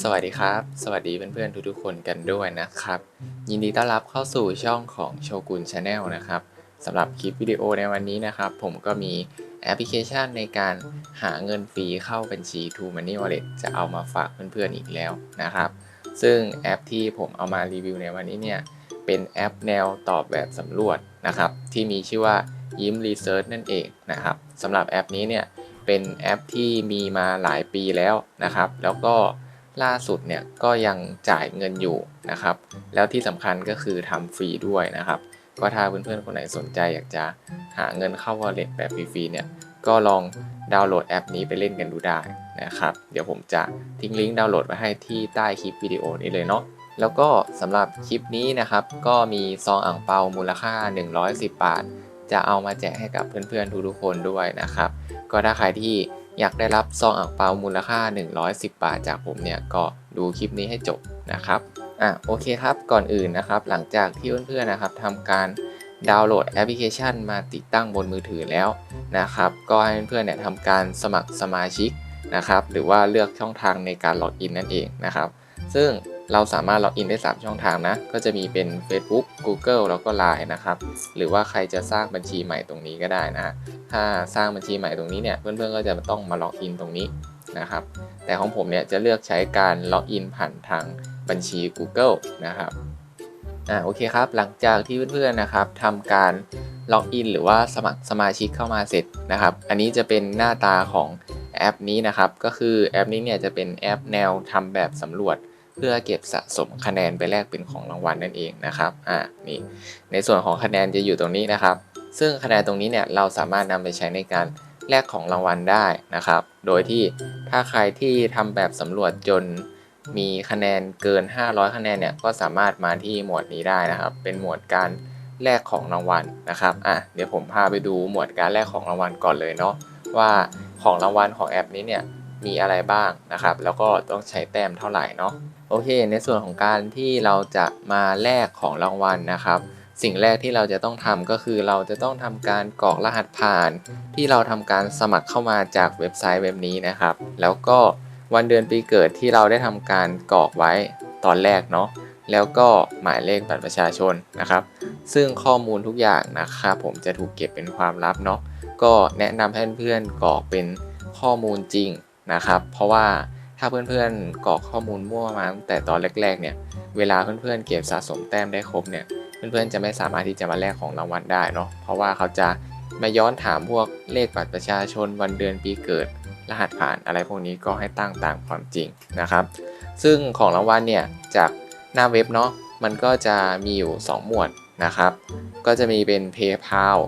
สวัสดีครับ สวัสดีเพื่อนๆทุกๆคนกันด้วยนะครับ ยินดีต้อนรับเข้าสู่ช่องของโชกุนชาแนลนะครับสำหรับคลิปวิดีโอในวันนี้นะครับ ผมก็มีแอปพลิเคชันในการหาเงินฟรีเข้าบัญชี True Money Wallet จะเอามาฝากเพื่อนๆอีกแล้วนะครับ ซึ่งแอปที่ผมเอามารีวิวในวันนี้เนี่ยเป็นแอปแนวตอบแบบสำรวจนะครับ ที่มีชื่อว่ายิ้มรีเสิร์ชนั่นเองนะครับสำหรับแอปนี้เนี่ยเป็นแอปที่มีมาหลายปีแล้วนะครับ แล้วก็ ล่าสุดเนี่ยก็ยังจ่ายเงินอยู่นะครับ แล้วที่สำคัญก็คือทำฟรีด้วยนะครับ ก็ถ้าเพื่อนๆคนไหนสนใจอยากจะหาเงินเข้า wallet แบบฟรีๆเนี่ยก็ลองดาวน์โหลดแอปนี้ไปเล่นกันดูได้นะครับ เดี๋ยวผมจะทิ้งลิงก์ดาวน์โหลดไว้ให้ที่ใต้คลิปวิดีโอนี้เลยเนาะแล้วก็สำหรับคลิปนี้นะครับ ก็มีซองอ่างเปามูลค่า 110 บาท จะเอามาแจกให้กับเพื่อนๆทุกๆคนด้วยนะครับ ก็ถ้าใครที่ อยากได้รับซองอ่างเปามูลค่า 110 บาทจากผมเนี่ยก็ดูคลิปนี้ให้จบนะครับอะโอเคครับก่อนอื่นนะครับ หลังจากที่เพื่อนๆนะครับทำการดาวน์โหลดแอปพลิเคชันมาติดตั้งบนมือถือแล้วนะครับ ก็ให้เพื่อนๆเนี่ยทำการสมัครสมาชิกนะครับ หรือว่าเลือกช่องทางในการล็อกอินนั่นเองนะครับ ซึ่ง เราสามารถล็อกอินได้ 3 ช่องทางนะ ก็จะมีเป็น Facebook Google แล้วก็ Line นะครับ หรือว่าใครจะสร้างบัญชีใหม่ตรงนี้ก็ได้นะ ถ้าสร้างบัญชีใหม่ตรงนี้เนี่ย เพื่อนๆ ก็จะต้องมาล็อกอินตรงนี้นะครับ แต่ของผมเนี่ยจะเลือกใช้การล็อกอินผ่านทางบัญชี Google นะครับ อ่า โอเคครับ หลังจากที่เพื่อนๆ นะครับทำการล็อกอินหรือว่าสมัครสมาชิกเข้ามาเสร็จนะครับ อันนี้จะเป็นหน้าตาของแอปนี้นะครับ ก็คือแอปนี้เนี่ยจะเป็นแอปแนวทำแบบสำรวจ เพื่อเก็บสะสมคะแนนไปแลกเป็นของรางวัลนั่นเองนะครับอ่านี่ในส่วนของคะแนนจะอยู่ตรงนี้นะครับ ซึ่งคะแนนตรงนี้เนี่ยเราสามารถนำไปใช้ในการแลกของรางวัลได้นะครับ โดยที่ถ้าใครที่ทำแบบสำรวจจนมีคะแนนเกิน 500 คะแนนเนี่ยก็สามารถมาที่หมวดนี้ได้นะครับ เป็นหมวดการแลกของรางวัลนะครับอะเดี๋ยวผมพาไปดูหมวดการแลกของรางวัลก่อนเลยเนาะว่าของรางวัลของแอปนี้เนี่ย มีอะไรบ้างนะครับ แล้วก็ต้องใช้แต้มเท่าไหร่เนาะโอเค ในส่วนของการที่เราจะมาแลกของรางวัลนะครับ สิ่งแรกที่เราจะต้องทำก็คือเราจะต้องทำการกรอกรหัสผ่าน ที่เราทำการสมัครเข้ามาจากเว็บไซต์เว็บนี้นะครับ แล้วก็วันเดือนปีเกิดที่เราได้ทำการกรอกไว้ตอนแรกเนาะแล้วก็หมายเลขบัตรประชาชนนะครับ ซึ่งข้อมูลทุกอย่างนะครับผมจะถูกเก็บเป็นความลับเนาะก็แนะนำให้เพื่อนๆกรอกเป็นข้อมูลจริง นะครับ เพราะว่าถ้าเพื่อนๆกรอกข้อมูลมั่วมาตั้งแต่ตอนแรกๆเนี่ยเวลาเพื่อนๆเก็บสะสมแต้มได้ครบเนี่ยเพื่อนๆจะไม่สามารถที่จะมาแลกของรางวัลได้เนาะเพราะว่าเขาจะมาย้อนถามพวกเลขบัตรประชาชนวันเดือนปีเกิด รหัสผ่านอะไรพวกนี้ก็ให้ตั้งตามความจริงนะครับ ซึ่งของรางวัลเนี่ยจากหน้าเว็บเนาะมันก็จะมีอยู่ 2 หมวดนะครับ ก็จะมีเป็น PayPal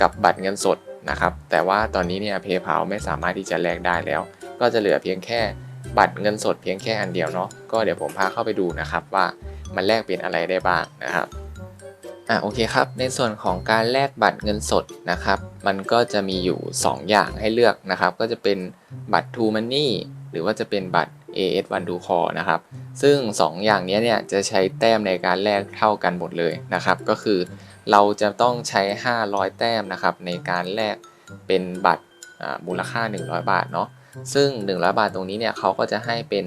กับบัตรเงินสดนะครับ แต่ว่าตอนนี้เนี่ย PayPal ไม่สามารถที่จะแลกได้แล้ว ก็จะเหลือเพียงแค่บัตรเงินสดเพียงแค่อันเดียวเนาะก็เดี๋ยวผมพาเข้าไปดูนะครับว่ามันแลกเป็นอะไรได้บ้างนะครับอะโอเคครับ ในส่วนของการแลกบัตรเงินสดนะครับ มันก็จะมีอยู่ 2 อย่างให้เลือกนะครับ ก็จะเป็นบัตร True Money หรือว่าจะเป็นบัตร AS One to Call นะครับ ซึ่ง 2 อย่างนี้เนี่ยจะใช้แต้มในการแลกเท่ากันหมดเลยนะครับ ก็คือเราจะต้องใช้ 500 แต้มนะครับในการแลกเป็นบัตรอ่ามูลค่า 100 บาทเนาะ ซึ่ง100บาทตรงนี้เนี่ยเขาก็จะให้เป็น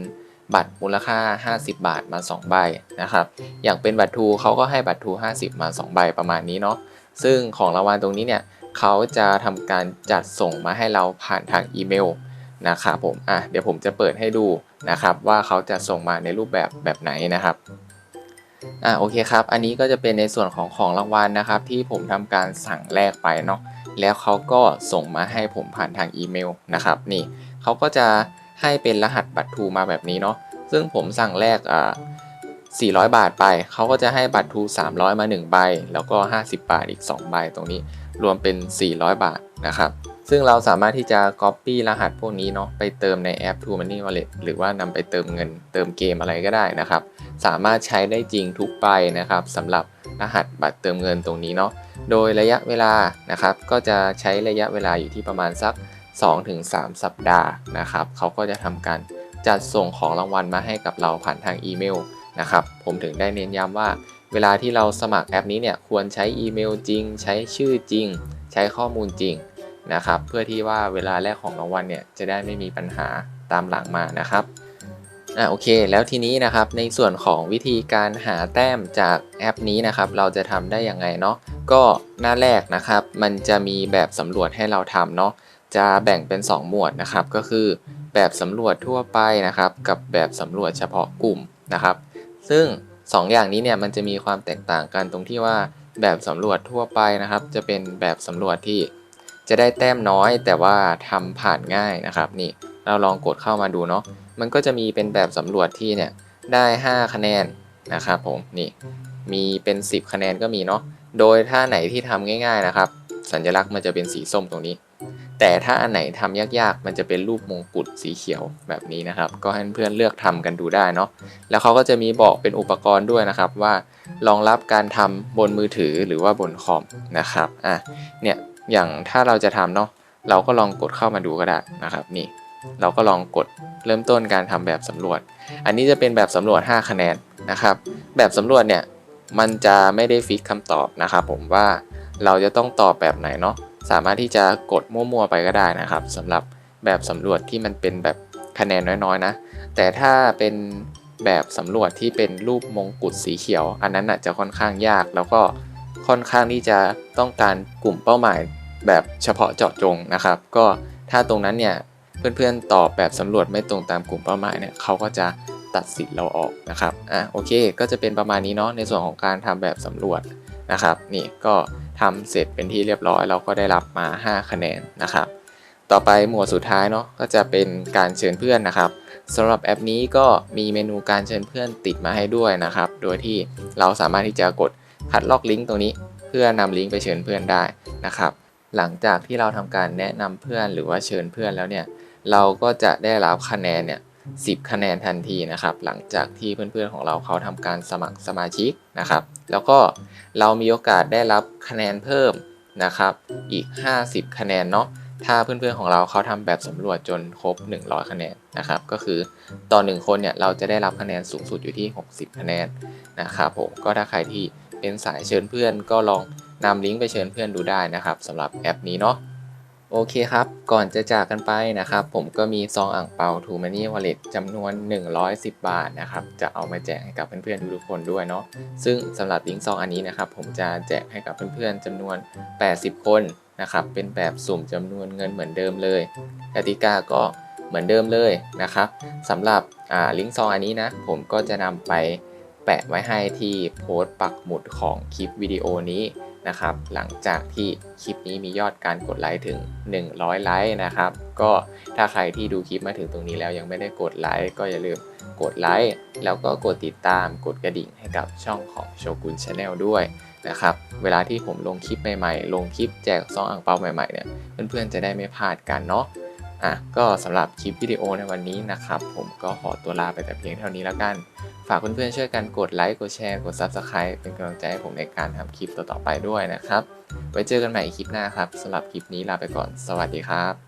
บัตรมูลค่า 50 บาทมา 2 ใบนะครับอย่างเป็นบัตรทูเขาก็ให้บัตรทู 50 มา 2 ใบประมาณนี้เนาะซึ่งของรางวัลตรงนี้เนี่ยเขาจะทำการจัดส่งมาให้เราผ่านทางอีเมลนะครับผมอะเดี๋ยวผมจะเปิดให้ดูนะครับว่าเขาจะส่งมาในรูปแบบแบบไหนนะครับอะโอเคครับ อันนี้ก็จะเป็นในส่วนของของรางวัลนะครับ ที่ผมทำการสั่งแลกไปเนาะแล้วเขาก็ส่งมาให้ผมผ่านทางอีเมลนะครับนี่ เขาก็จะให้เป็นรหัสบัตรทูมาแบบนี้เนาะซึ่งผมสั่งแลกอ่า400 บาทไป เขาก็จะให้บัตรทู 300 มา 1 ใบ แล้วก็ 50 บาทอีก 2 ใบตรงนี้ รวมเป็น 400 บาทนะครับ ซึ่งเราสามารถที่จะ Copy รหัสพวกนี้เนาะ ไปเติมในแอป True Money Wallet หรือว่านำไปเติมเงิน เติมเกมอะไรก็ได้นะครับ สามารถใช้ได้จริงทุกใบนะครับสำหรับรหัสบัตรเติมเงินตรงนี้เนาะ โดยระยะเวลานะครับ ก็จะใช้ระยะเวลาอยู่ที่ประมาณสัก 2-3 สัปดาห์นะครับเขาก็จะทำการจัดส่งของรางวัลมาให้กับเราผ่านทางอีเมลนะครับผมถึงได้เน้นย้ำว่า เวลาที่เราสมัครแอปนี้เนี่ยควรใช้อีเมลจริง ใช้ชื่อจริง ใช้ข้อมูลจริงนะครับเพื่อที่ว่าเวลาแลกของรางวัลเนี่ยจะได้ไม่มีปัญหาตามหลังมานะครับอะโอเค แล้วทีนี้นะครับในส่วนของวิธีการหาแต้มจากแอปนี้นะครับ เราจะทำได้ยังไงเนาะก็หน้าแรกนะครับ มันจะมีแบบสำรวจให้เราทำเนาะ จะแบ่งเป็น 2 หมวดนะครับ ก็คือแบบสำรวจทั่วไปนะครับ กับแบบสำรวจเฉพาะกลุ่มนะครับ ซึ่ง 2 อย่างนี้เนี่ยมันจะมีความแตกต่างกันตรงที่ว่าแบบสำรวจทั่วไปนะครับ จะเป็นแบบสำรวจที่จะได้แต้มน้อย แต่ว่าทำผ่านง่ายนะครับ นี่เราลองกดเข้ามาดูเนาะมันก็จะมีเป็นแบบสำรวจที่เนี่ยได้ 5 คะแนนนะครับผมนี่มีเป็น 10 คะแนนก็มีเนาะโดยถ้าไหนที่ทำง่าย ๆนะครับ สัญลักษณ์มันจะเป็นสีส้มตรงนี้ แต่ถ้าอันไหนทำยากๆ มันจะเป็นรูปมงกุฎสีเขียวแบบนี้นะครับ ก็ให้เพื่อนเลือกทำกันดูได้เนาะแล้วเขาก็จะมีบอกเป็นอุปกรณ์ด้วยนะครับว่ารองรับการทำบนมือถือหรือว่าบนคอมนะครับอะเนี่ยอย่างถ้าเราจะทำเนาะเราก็ลองกดเข้ามาดูก็ได้นะครับนี่เราก็ลองกดเริ่มต้นการทำแบบสำรวจ อันนี้จะเป็นแบบสำรวจ 5 คะแนนนะครับ แบบสำรวจเนี่ยมันจะไม่ได้ฟิกคำตอบนะครับผมว่าเราจะต้องตอบแบบไหนเนาะ สามารถที่จะกดมั่วๆไปก็ได้นะครับสำหรับแบบสำรวจที่มันเป็นแบบคะแนนน้อยๆนะ แต่ถ้าเป็นแบบสำรวจที่เป็นรูปมงกุฎสีเขียว อันนั้นอาจจะค่อนข้างยากแล้วก็ค่อนข้างที่จะต้องการกลุ่มเป้าหมายแบบเฉพาะเจาะจงนะครับ ก็ถ้าตรงนั้นเนี่ยเพื่อนๆตอบแบบสำรวจไม่ตรงตามกลุ่มเป้าหมายเนี่ยเขาก็จะตัดสิทธิ์เราออกนะครับอะโอเค ก็จะเป็นประมาณนี้เนาะในส่วนของการทำแบบสำรวจนะครับ นี่ก็ ทำเสร็จเป็นที่เรียบร้อย เราก็ได้รับมา 5 คะแนนนะครับ ต่อไปหมวดสุดท้ายเนาะก็จะเป็นการเชิญเพื่อนนะครับสำหรับแอปนี้ก็มีเมนูการเชิญเพื่อนติดมาให้ด้วยนะครับ โดยที่เราสามารถที่จะกดคัดลอกลิงก์ตรงนี้ เพื่อนำลิงก์ไปเชิญเพื่อนได้นะครับ หลังจากที่เราทำการแนะนำเพื่อนหรือว่าเชิญเพื่อนแล้วเนี่ยเราก็จะได้รับคะแนนเนี่ย สิคะแนนทันทีนะครับ หลังจากที่เพื่อนๆของเราเขาทำการสมัครสมาชิกนะครับ แล้วก็เรามีโอกาสได้รับคะแนนเพิ่มนะครับ อีก 50 คะแนนเนาะถ้าเพื่อนๆของเราเขาทำแบบสำรวจจนครบ 100 คะแนนนะครับ ก็คือต่อหนึ่งคนเนี่ยเราจะได้รับคะแนนสูงสุดอยู่ที่ 60 คะแนนนะครับผมก็ถ้าใครที่เป็นสายเชิญเพื่อนก็ลองนำลิงก์ไปเชิญเพื่อนดูได้นะครับสำหรับแอปนี้เนาะ โอเคครับ ก่อนจะจากกันไปนะครับ ผมก็มีซองอ่างเปา t ูมานี่วอลเล็ตจำนวน 110 บาทนะครับ จะเอามาแจกให้กับเพื่อนๆทุกคนด้วยเนาะ ซึ่งสำหรับลิงก์ซองอันนี้นะครับ ผมจะแจกให้กับเพื่อนๆจำนวน 80 คนนะครับ เป็นแบบสุ่มจำนวนเงินเหมือนเดิมเลยกติกาก็เหมือนเดิมเลยนะครับสำหรับลิงก์ซองอันนี้นะ ผมก็จะนำไปแปะไว้ให้ที่โพสต์ปักหมุดของคลิปวิดีโอนี้ นะครับ หลังจากที่คลิปนี้มียอดการกดไลค์ถึง 100 ไลค์นะครับ ก็ถ้าใครที่ดูคลิปมาถึงตรงนี้แล้วยังไม่ได้กดไลค์ก็อย่าลืมกดไลค์แล้วก็กดติดตามกดกระดิ่งให้กับช่องของโชกุนชาแนลด้วยนะครับ เวลาที่ผมลงคลิปใหม่ๆ ลงคลิปแจกซองอ่างเปาใหม่ๆเนี่ยเพื่อนๆจะได้ไม่พลาดกันเนาะอะก็สำหรับคลิปวิดีโอในวันนี้นะครับ ผมก็ขอตัวลาไปแต่เพียงเท่านี้แล้วกัน ฝากเพื่อนๆช่วยกันกดไลค์กดแชร์กด Subscribe เป็นกำลังใจให้ผมในการทำคลิปต่อๆไปด้วยนะครับ ไว้เจอกันใหม่คลิปหน้าครับสำหรับคลิปนี้ลาไปก่อน สวัสดีครับ